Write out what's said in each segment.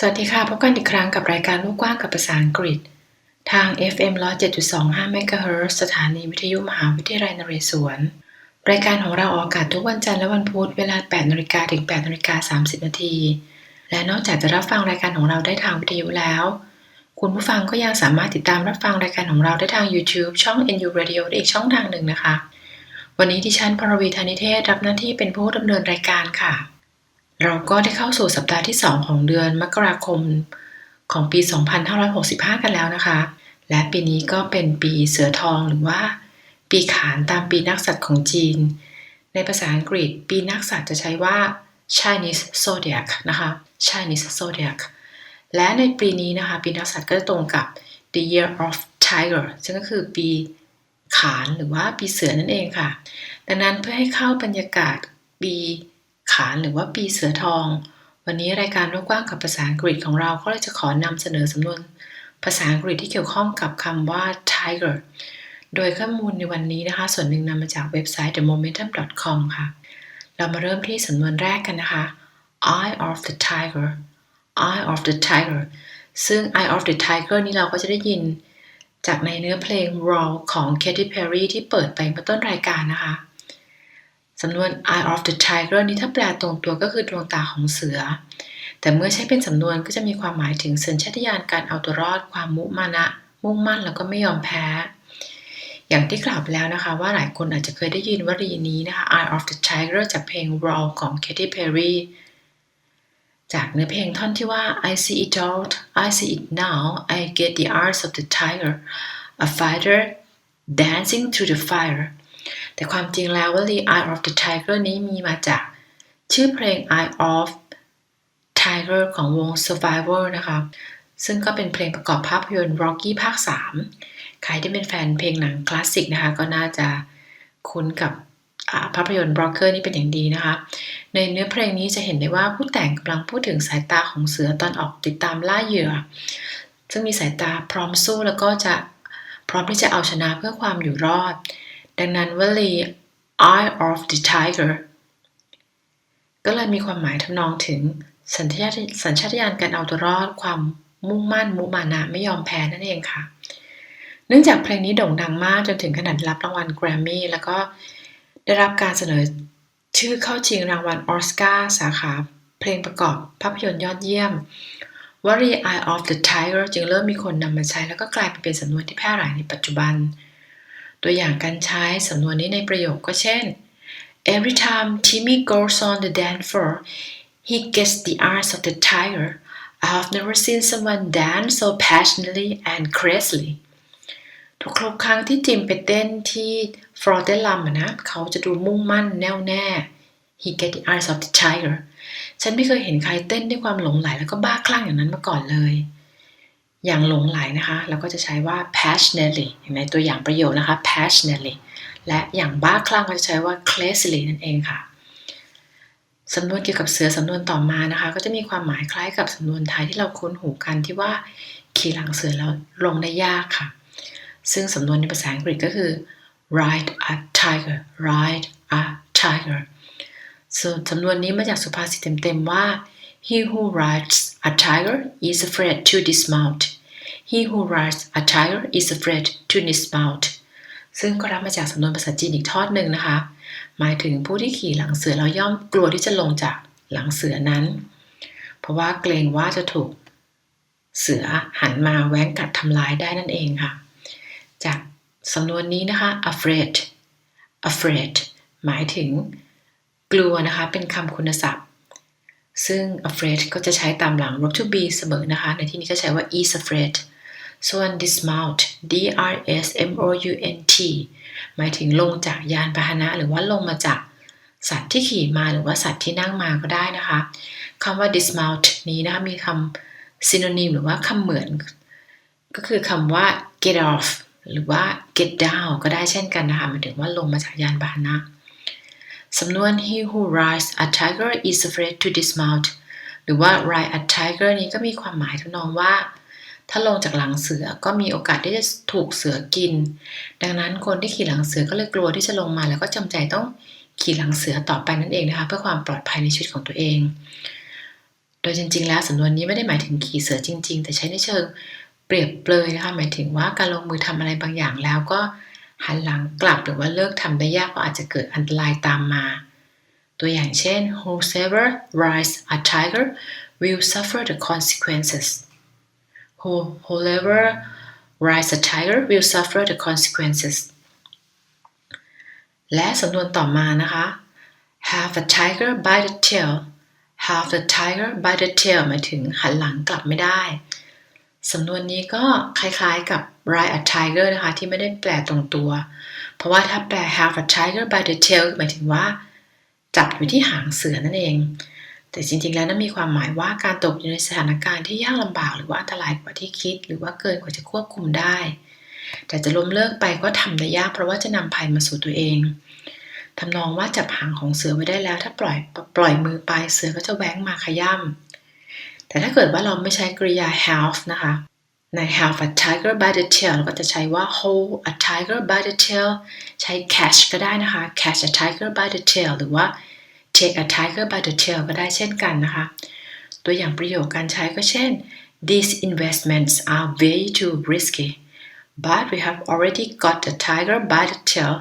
สวัสดีค่ะ พบกันอีกครั้งกับรายการลูกกว้างกับภาษาอังกฤษ ทาง FM 107.25 MHz สถานีวิทยุมหาวิทยาลัยนเรศวร รายการของเราออกอากาศทุกวันจันทร์และวันพุธเวลา 8นาฬิกาถึง8นาฬิกา30 นาที และนอกจากจะรับฟังรายการของเราได้ทางวิทยุแล้ว คุณผู้ฟังก็ยังสามารถติดตามรับฟังรายการของเราได้ทาง YouTube ช่อง NU Radio ได้อีกช่องทางหนึ่งนะคะ วันนี้ดิฉันพรวีธานิเทศรับหน้าที่เป็นผู้ดำเนินรายการค่ะ เราก็ได้เข้าสู่สัปดาห์ที่ 2 ของเดือนมกราคมของปี 2565 กันแล้วนะคะ และปีนี้ก็เป็นปีเสือทองหรือว่า ปีขานตามปีนักษัตริย์ของจีน ในภาษาอังกฤษ ปีนักษัตริย์จะใช้ว่า Chinese zodiac นะคะ Chinese zodiac และในปีนี้นะคะ ปีนักษัตริย์ก็จะตรงกับ the year of tiger ซึ่งก็คือปีขานหรือว่าปีเสือนั่นเองค่ะ ดังนั้นเพื่อให้เข้าบรรยากาศปี ขานหรือว่าปีเสือทอง วันนี้รายการรูกว้างกับภาษาอังกฤษของเราก็เลยจะขอนำเสนอสำนวนภาษาอังกฤษที่เกี่ยวข้องกับคำว่า tiger โดยข้อมูลในวันนี้นะคะ ส่วนหนึ่งนำมาจากเว็บไซต์ themomentum.com ค่ะ เรามาเริ่มที่สำนวนแรกกันนะคะ eye of the tiger eye of the tiger ซึ่ง eye of the tiger นี้เราก็จะได้ยินจากในเนื้อเพลง raw ของ Katy Perry ที่เปิดไปเมื่อต้นรายการนะคะ สำนวน eye of the tiger นี้ถ้าแปลตรงตัวก็คือดวงตาของเสือ แต่เมื่อใช้เป็นสำนวนก็จะมีความหมายถึงสัญชาตญาณการเอาตัวรอดความมุมานะ มุ่งมั่นแล้วก็ไม่ยอมแพ้ อย่างที่กล่าวไปแล้วนะคะว่าหลายคนอาจจะเคยได้ยินวลีนี้นะคะ eye of the tiger จากเพลง raw ของ Katy Perry จากเนื้อเพลงท่อนที่ว่า I see it all I see it now I get the eyes of the tiger a fighter dancing through the fire แต่ความจริงแล้ววลี Eye of the Tiger นี้มีมาจากชื่อเพลง Eye of Tiger ของวง Survivor นะคะ ซึ่งก็เป็นเพลงประกอบภาพยนตร์ Rocky ภาค 3 ใครที่เป็นแฟนเพลงหนังคลาสสิกนะคะ ก็น่าจะคุ้นกับภาพยนตร์ Rocker นี่เป็นอย่างดีนะคะ ในเนื้อเพลงนี้จะเห็นได้ว่าผู้แต่งกำลังพูดถึงสายตาของเสือตอนออกติดตามล่าเหยื่อ ซึ่งมีสายตาพร้อมสู้แล้วก็จะพร้อมที่จะเอาชนะเพื่อความอยู่รอด ดังนั้นวลี eye of the tiger ก็เลยมีความหมายทำนองถึงสัญชาตสัญชาตญาณการเอาตัวรอดความมุ่งมั่นมุมานะไม่ยอมแพ้นั่นเองค่ะ เนื่องจากเพลงนี้โด่งดังมากจนถึงขนาดรับรางวัลแกรมมี่แล้วก็ได้รับการเสนอชื่อเข้าชิงรางวัลออสการ์สาขาเพลงประกอบภาพยนตร์ยอดเยี่ยมวลี Eye of the Tiger จึงเริ่มมีคนนำมาใช้แล้วก็กลายเป็นสำนวนที่แพร่หลายในปัจจุบัน ตัวอย่างการใช้สำนวนนี้ในประโยคก็เช่น Every time Timmy goes on the dance floor he gets the eyes of the tiger I have never seen someone dance so passionately and crazily ทุกครั้งที่จิมไปเต้นที่ฟลอร์เต้นลำนะ เขาจะดูมุ่งมั่นแน่วแน่ he get the eyes of the tiger ฉันไม่เคยเห็นใครเต้นด้วยความหลงไหลแล้วก็บ้าคลั่งอย่างนั้นมาก่อนเลย อย่างหลงไหลนะคะ เราก็จะใช้ว่า passionately อย่างในตัวอย่างประโยคนะคะ passionately และอย่างบ้าคลั่งก็จะใช้ว่า crazily นั่นเองค่ะสำนวนเกี่ยวกับเสือสำนวนต่อมานะคะ ก็จะมีความหมายคล้ายกับสำนวนไทยที่เราคุ้นหูกันที่ว่าขี่หลังเสือแล้วลงได้ยากค่ะ ซึ่งสำนวนในภาษาอังกฤษก็คือ ride a tiger ride a tiger ส่วนสำนวนนี้มาจากสุภาษิตเต็มๆว่า he who rides a tiger is afraid to dismount he who rides a tiger is afraid to dismount ซึ่งก็รับมาจากสำนวนภาษาจีนอีกทอดหนึ่งนะคะ หมายถึงผู้ที่ขี่หลังเสือแล้วย่อมกลัวที่จะลงจากหลังเสือนั้น เพราะว่าเกรงว่าจะถูกเสือหันมาแว้งกัดทำร้ายได้นั่นเองค่ะ จากสำนวนนี้นะคะ afraid afraid หมายถึงกลัวนะคะ เป็นคำคุณศัพท์ ซึ่ง afraid ก็จะใช้ตามหลัง verb to be เสมอนะคะ ในที่นี้ก็ใช้ว่า is afraid ส่วน dismount d r s m o u n t หมายถึงลงจากยานพาหนะหรือว่าลงมาจากสัตว์ที่ขี่มาหรือว่าสัตว์ที่นั่งมาก็ได้นะคะคำว่า dismount นี้นะคะมีคำ synonym หรือว่าคำเหมือน ก็คือคำว่า get off หรือว่า get down ก็ได้เช่นกันนะคะหมายถึงว่าลงมาจากยานพาหนะ สำนวน he who rides a tiger is afraid to dismount หรือว่า ride a tiger นี้ก็มีความหมายทำนองว่า ถ้าลงจากหลังเสือก็มีโอกาสที่จะถูกเสือกิน ดังนั้นคนที่ขี่หลังเสือก็เลยกลัวที่จะลงมา แล้วก็จำใจต้องขี่หลังเสือต่อไปนั่นเองนะคะ เพื่อความปลอดภัยในชีวิตของตัวเอง โดยจริง ๆ แล้วสำนวนนี้ไม่ได้หมายถึงขี่เสือจริง ๆ แต่ใช้ในเชิงเปรียบเปรยนะคะหมายถึงว่าการลงมือทำอะไรบางอย่างแล้วก็ หันหลังกลับหรือว่าเลิกทำได้ยากก็อาจจะเกิดอันตรายตามมา ตัวอย่างเช่น whoever rides a tiger will suffer the consequences who whoever rides a tiger will suffer the consequences และสำนวนต่อมานะคะ have a tiger by the tail have the tiger by the tail หมายถึงหันหลังกลับไม่ได้ สำนวนนี้ก็คล้ายๆกับ ride a tiger นะคะ ที่ไม่ได้แปลตรงตัว เพราะว่าถ้าแปล have a tiger by the tail หมายถึงว่า จับอยู่ที่หางเสือนั่นเอง แต่จริงๆแล้วนั่นมีความหมายว่าการตกอยู่ในสถานการณ์ที่ยากลำบากหรือว่าอันตรายกว่าที่คิด หรือว่าเกินกว่าจะควบคุมได้ แต่จะล้มเลิกไปก็ทำได้ยาก เพราะว่าจะนำภัยมาสู่ตัวเองทำนองว่าจับหางของเสือไว้ได้แล้ว ถ้าปล่อยปล่อยมือไปเสือก็จะแหวงมาขย่ำ แต่ถ้าเกิดว่าเราไม่ใช้กริยา have นะคะใน have a tiger by the tail เราก็จะใช้ว่า hold a tiger by the tail ใช้ catch ก็ได้นะคะ catch a tiger by the tail หรือว่า take a tiger by the tail ก็ได้เช่นกันนะคะ ตัวอย่างประโยคการใช้ก็เช่น these investments are way too risky but we have already got the tiger by the tail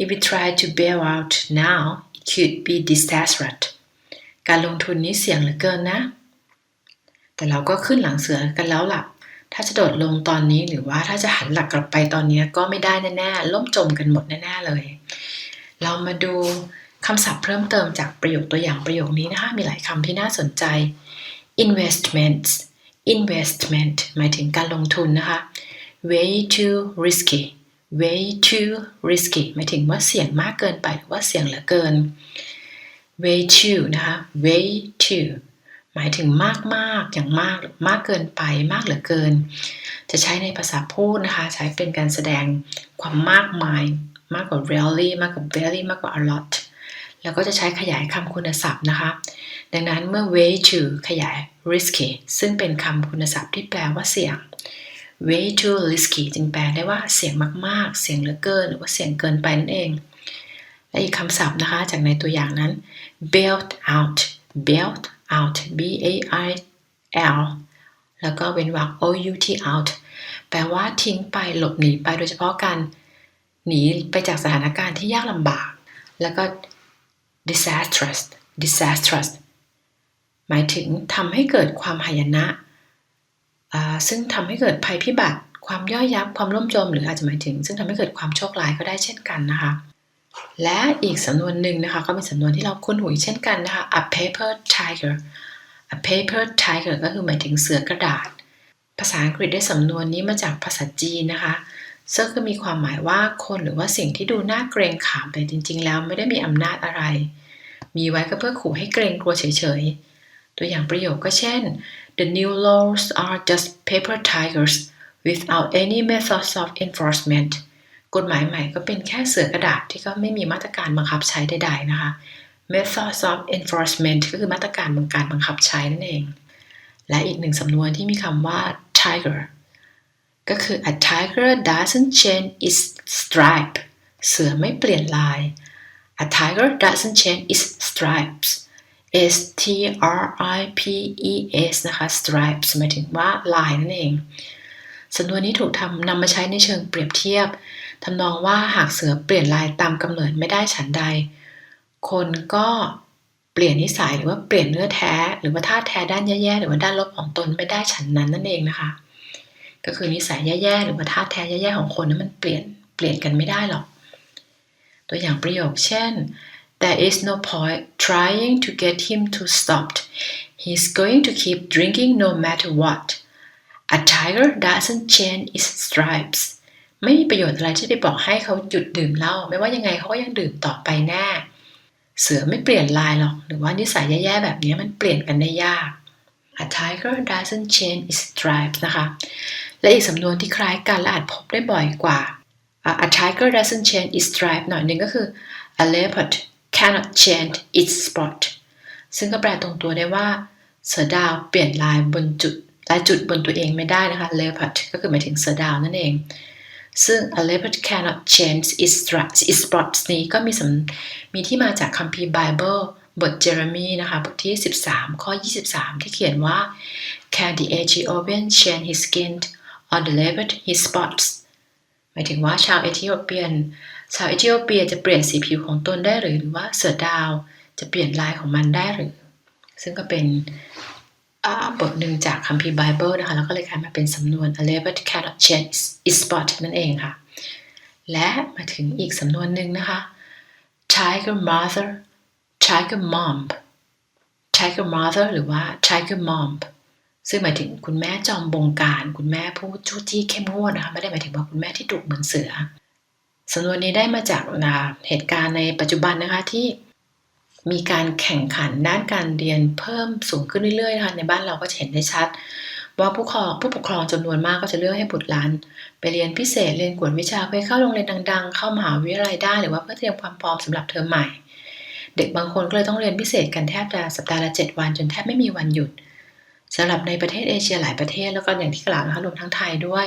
if we try to bail out now it could be disastrous การลงทุนนี้เสี่ยงเหลือเกินนะ แต่เราก็ขึ้นหลังเสือกันแล้วล่ะ ถ้าจะโดดลงตอนนี้หรือว่าถ้าจะหันหลักกลับไปตอนนี้ก็ไม่ได้แน่ๆ ล่มจมกันหมดแน่ๆเลย เรามาดูคำศัพท์เพิ่มเติมจากประโยคตัวอย่างประโยคนี้นะคะ มีหลายคำที่น่าสนใจ investments investment หมายถึงการลงทุนนะคะ way too risky way too risky หมายถึงว่าเสี่ยงมากเกินไปหรือว่าเสี่ยงเหลือเกิน way too นะคะ way too หมายถึงมากมากอย่างมากมากเกินไปมากเหลือเกิน จะใช้ในภาษาพูดนะคะ ใช้เป็นการแสดงความมากมายมากกว่า really มากกว่า very มากกว่า a lot แล้วก็จะใช้ขยายคำคุณศัพท์นะคะ ดังนั้นเมื่อ way to ขยาย risky ซึ่งเป็นคำคุณศัพท์ที่แปลว่าเสี่ยง way too risky จึงแปลได้ว่าเสี่ยงมากๆ เสี่ยงเหลือเกิน หรือว่าเสี่ยงเกินไปนั่นเอง และอีกคำศัพท์นะคะ จากในตัวอย่างนั้น bailed out bailed out b a i l แล้วก็เว้นวรรค o u t out แปลว่าทิ้งไปหลบหนีไปโดยเฉพาะการหนีไปจากสถานการณ์ที่ยากลำบาก แล้วก็ disastrous disastrous หมายถึงทำให้เกิดความหายนะ ซึ่งทำให้เกิดภัยพิบัติ ความย่อยยับ ความล่มจม หรืออาจจะหมายถึง ซึ่งทำให้เกิดความโชคร้ายก็ได้เช่นกันนะคะ และอีกสำนวนหนึ่งนะคะก็เป็นสำนวนที่เราคุ้นหูเช่นกันนะคะ a paper tiger a paper tiger ก็คือหมายถึงเสือกระดาษ ภาษาอังกฤษได้สำนวนนี้มาจากภาษาจีนนะคะซึ่งก็มีความหมายว่าคนหรือว่าสิ่งที่ดูน่าเกรงขามแต่จริง ๆ แล้วไม่ได้มีอำนาจอะไร มีไว้ก็เพื่อขู่ให้เกรงกลัวเฉยๆ ตัวอย่างประโยคก็เช่น the new laws are just paper tigers without any methods of enforcement กฎหมายใหม่ก็เป็นแค่เสือกระดาษที่ก็ไม่มีมาตรการบังคับใช้ใดๆนะคะ methods of enforcement ก็คือมาตรการบังการบังคับใช้นั่นเอง และอีกหนึ่งสำนวนที่มีคำว่า tiger ก็คือ a tiger doesn't change its stripe เสือไม่เปลี่ยนลาย a tiger doesn't change its stripes S T R I P E S นะคะ stripes หมายถึงว่าลายนั่นเอง สำนวนนี้ถูกทำนำมาใช้ในเชิงเปรียบเทียบทำนองว่าหากเสือเปลี่ยนลายตามกำเนิดไม่ได้ฉันใด คนก็เปลี่ยนนิสัยหรือว่าเปลี่ยนเนื้อแท้ หรือว่าท่าแท้ด้านแย่ๆหรือว่าด้านลบของตนไม่ได้ฉันนั้นนั่นเองนะคะ ก็คือนิสัยแย่ๆหรือว่าท่าแท้แย่ๆของคนนั้นมันเปลี่ยนเปลี่ยนกันไม่ได้หรอก ตัวอย่างประโยคเช่น There is no point trying to get him to stop. He's going to keep drinking no matter what. A tiger doesn't change its stripes. ไม่มีประโยชน์อะไรที่ไปบอกให้เขาหยุดดื่มเหล้าไม่ว่ายังไงเขาก็ยังดื่มต่อไปแน่ เสือไม่เปลี่ยนลายหรอก หรือว่านิสัยแย่ๆแบบนี้มันเปลี่ยนกันได้ยาก A tiger doesn't change its stripes นะคะ และอีกสำนวนที่คล้ายกันและอาจพบได้บ่อยกว่า A tiger doesn't change its stripe หน่อยหนึ่งก็คือ A leopard cannot change its spot ซึ่งก็แปลตรงตัวได้ว่า เสือดาวเปลี่ยนลายบนจุด จุดบนตัวเองไม่ได้นะคะ leopard ก็คือหมายถึงเสือดาวนั่นเอง ซึ่ง a leopard cannot change its spots its spots นี้ก็มีสมีที่มาจากคัมภีร์ Bible บทเจเรมีนะคะบทที่ 13 ข้อ 23 ที่เขียนว่า Can the Ethiopian change his skin or deliver his spots หมายถึงว่าชาวเอธิโอเปียน ชาวเอธิโอเปียจะเปลี่ยนสีผิวของตนได้หรือหรือว่าเสือดาวจะเปลี่ยนลายของมันได้หรือ ซึ่งก็เป็น บทหนึ่งจากคัมภีร์ไบเบิลนะคะ แล้วก็เลยกลายมาเป็นสำนวน a leopard cat chase its spot นั่นเองค่ะ และมาถึงอีกสำนวนหนึ่งนะคะ tiger mother tiger mom tiger mother หรือว่า tiger mom ซึ่งหมายถึงคุณแม่จอมบงการ คุณแม่ผู้จู้จี้เข้มงวดนะคะ ไม่ได้หมายถึงว่าคุณแม่ที่ดุเหมือนเสือสำนวนนี้ได้มาจากเหตุการณ์ในปัจจุบันนะคะที่ มีการแข่งขันด้านการเรียนเพิ่มสูงขึ้นเรื่อยๆนะคะในบ้านเราก็เห็นได้ชัด ว่าผู้ปกครองผู้ปกครองจำนวนมากก็จะเลือกให้บุตรหลาน ไปเรียนพิเศษเรียนกวดวิชาเพื่อเข้าโรงเรียนดัง ๆ เข้ามหาวิทยาลัยได้หรือว่าเพื่อเตรียมความพร้อมสำหรับเทอมใหม่ เด็กบางคนก็เลยต้องเรียนพิเศษกันแทบจะสัปดาห์ละ7วันจนแทบไม่มีวันหยุดสำหรับในประเทศเอเชียหลายประเทศแล้วก็อย่างที่กล่าวนะคะรวมทั้งไทยด้วย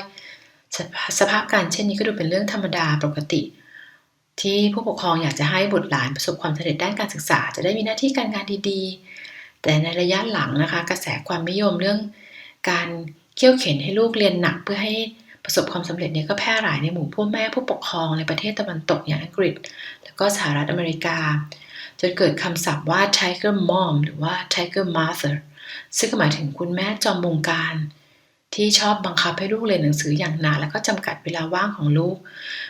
สภาพการเช่นนี้ก็ดูเป็นเรื่องธรรมดาปกติ ที่ผู้ปกครองอยากจะให้บุตรหลานประสบความสำเร็จด้านการศึกษา จะได้มีหน้าที่การงานดีๆ แต่ในระยะหลังนะคะ กระแสความนิยมเรื่อง การเขี่ยวเข็นให้ลูกเรียนหนักเพื่อให้ประสบความสำเร็จนี้ก็แพร่หลายในหมู่พ่อแม่ผู้ปกครองในประเทศตะวันตกอย่างอังกฤษ แล้วก็สหรัฐอเมริกา จนเกิดคำศัพท์ว่า tiger mom หรือว่า tiger mother ซึ่งหมายถึงคุณแม่จอมบงการ ที่ชอบบังคับให้ลูกเรียนหนังสืออย่างหนาแล้วก็จำกัดเวลาว่างของลูก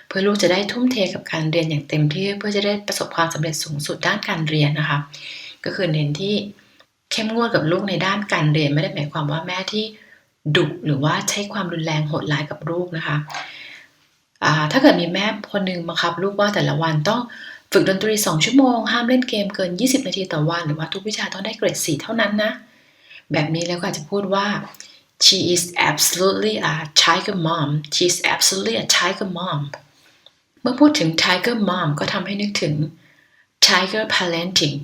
เพื่อลูกจะได้ทุ่มเทกับการเรียนอย่างเต็มที่เพื่อจะได้ประสบความสำเร็จสูงสุดด้านการเรียนนะคะก็คือเน้นที่เข้มงวดกับลูกในด้านการเรียนไม่ได้หมายความว่าแม่ที่ดุหรือว่าใช้ความรุนแรงโหดร้ายกับลูกนะคะถ้าเกิดมีแม่คนหนึ่งบังคับ ลูกว่าแต่ละวันต้องฝึกดนตรี 2 ชั่วโมง ห้ามเล่นเกมเกิน 20 นาทีต่อวัน หรือว่าทุกวิชาต้องได้เกรด 4 เท่านั้นนะ แบบนี้แล้วก็อาจจะพูดว่า she is absolutely a tiger mom she is absolutely a tiger mom เมื่อพูดถึง tiger mom ก็ทำให้นึกถึง tiger parenting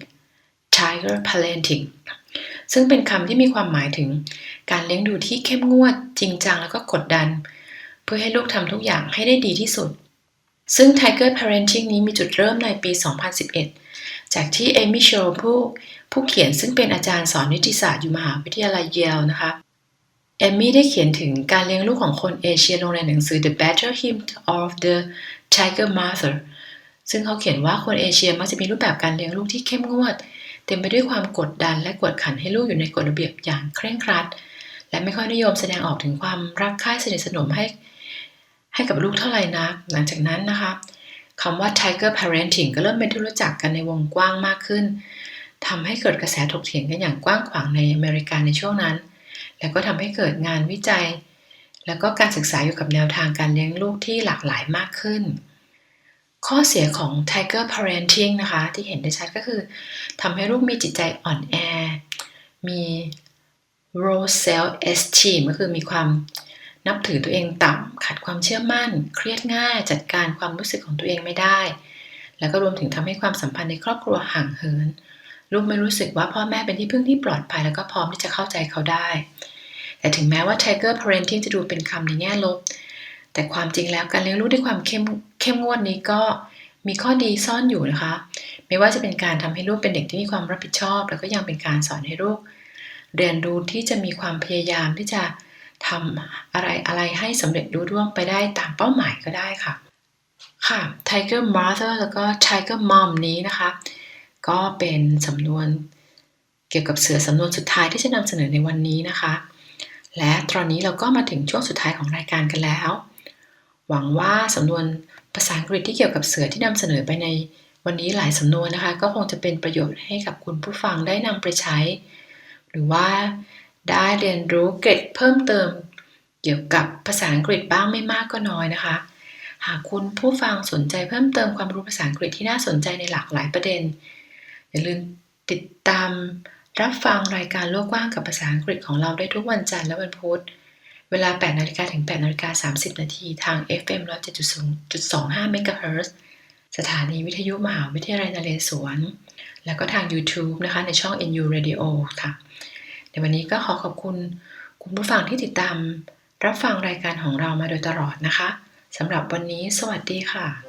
tiger parenting ซึ่งเป็นคำที่มีความหมายถึงการเลี้ยงดูที่เข้มงวด จริงจังแล้วก็กดดัน เพื่อให้ลูกทำทุกอย่างให้ได้ดีที่สุด ซึ่ง Tiger Parenting นี้มีจุดเริ่มในปี 2011 จากที่เอมี่โชผู้ผู้เขียนซึ่งเป็นอาจารย์สอนนิติศาสตร์อยู่มหาวิทยาลัยเยลนะคะ เอมมี่ได้เขียนถึงการเลี้ยงลูกของคนเอเชียลงในหนังสือ The Better Hymn of the Tiger Mother ซึ่งเขาเขียนว่าคนเอเชียมักจะมีรูปแบบการเลี้ยงลูกที่เข้มงวด เต็มไปด้วยความกดดันและกดขันให้ลูกอยู่ในกฎระเบียบอย่างเคร่งครัด และไม่ค่อยนิยมแสดงออกถึงความรักใคร่สนิทสนมให้ ให้กับลูกเท่าไหร่นักหลังจากนั้นนะคะคำว่า Tiger Parenting ก็เริ่มเป็นที่รู้จักกันในวงกว้างมากขึ้นทำให้เกิดกระแสถกเถียงกันอย่างกว้างขวางในอเมริกาในช่วงนั้น แล้วก็ทำให้เกิดงานวิจัย แล้วก็การศึกษาอยู่กับแนวทางการเลี้ยงลูกที่หลากหลายมากขึ้น ข้อเสียของ Tiger Parenting นะคะ ที่เห็นได้ชัดก็คือทำให้ลูกมีจิตใจอ่อนแอ มี low self esteem ก็คือมีความนับถือตัวเองต่ำขาดความเชื่อมั่น เครียดง่าย จัดการความรู้สึกของตัวเองไม่ได้ แล้วก็รวมถึงทำให้ความสัมพันธ์ในครอบครัวห่างเหิน ลูกไม่รู้สึกว่าพ่อแม่เป็นที่พึ่งที่ปลอดภัยแล้วก็พร้อมที่จะเข้าใจเขาได้ แต่ถึงแม้ว่า Tiger Parenting จะดูเป็นคำในแง่ลบ แต่ความจริงแล้วการเลี้ยงลูกด้วยความเข้มเข้มงวดนี้ก็มีข้อดีซ่อนอยู่นะคะ ไม่ว่าจะเป็นการทำให้ลูกเป็นเด็กที่มีความรับผิดชอบ แล้วก็ยังเป็นการสอนให้ลูกเรียนรู้ที่จะมีความพยายามที่จะทำอะไรอะไรให้สำเร็จรุ่ร่วงไปได้ตามเป้าหมายก็ได้ค่ะ ค่ะ Tiger Mother แล้วก็ Tiger Mom นี้นะคะ ก็เป็นสำนวนเกี่ยวกับเสือสำนวนสุดท้ายที่จะนำเสนอในวันนี้นะคะ และตอนนี้เราก็มาถึงช่วงสุดท้ายของรายการกันแล้ว หวังว่าสำนวนภาษาอังกฤษที่เกี่ยวกับเสือที่นำเสนอไปในวันนี้หลายสำนวนนะคะ ก็คงจะเป็นประโยชน์ให้กับคุณผู้ฟังได้นำไปใช้ หรือว่าได้เรียนรู้เกร็ดเพิ่มเติม เกี่ยวกับภาษาอังกฤษบ้างไม่มากก็น้อยนะคะ หากคุณผู้ฟังสนใจเพิ่มเติมความรู้ภาษาอังกฤษที่น่าสนใจในหลากหลายประเด็น อย่าลืมติดตามรับฟังรายการโลกกว้างกับภาษาอังกฤษของเราได้ทุกวันจันทร์และวันพุธ เวลา 8นาฬิกาถึง8นาฬิกา30 นาทีทาง FM 107.25 MHz สถานีวิทยุมหาวิทยาลัยนเรศวร แล้วก็ทาง YouTube นะคะในช่อง NU Radio ค่ะ ในวันนี้ก็ขอขอบคุณคุณผู้ฟังที่ติดตามรับฟังรายการของเรามาโดยตลอดนะคะสำหรับวันนี้สวัสดีค่ะ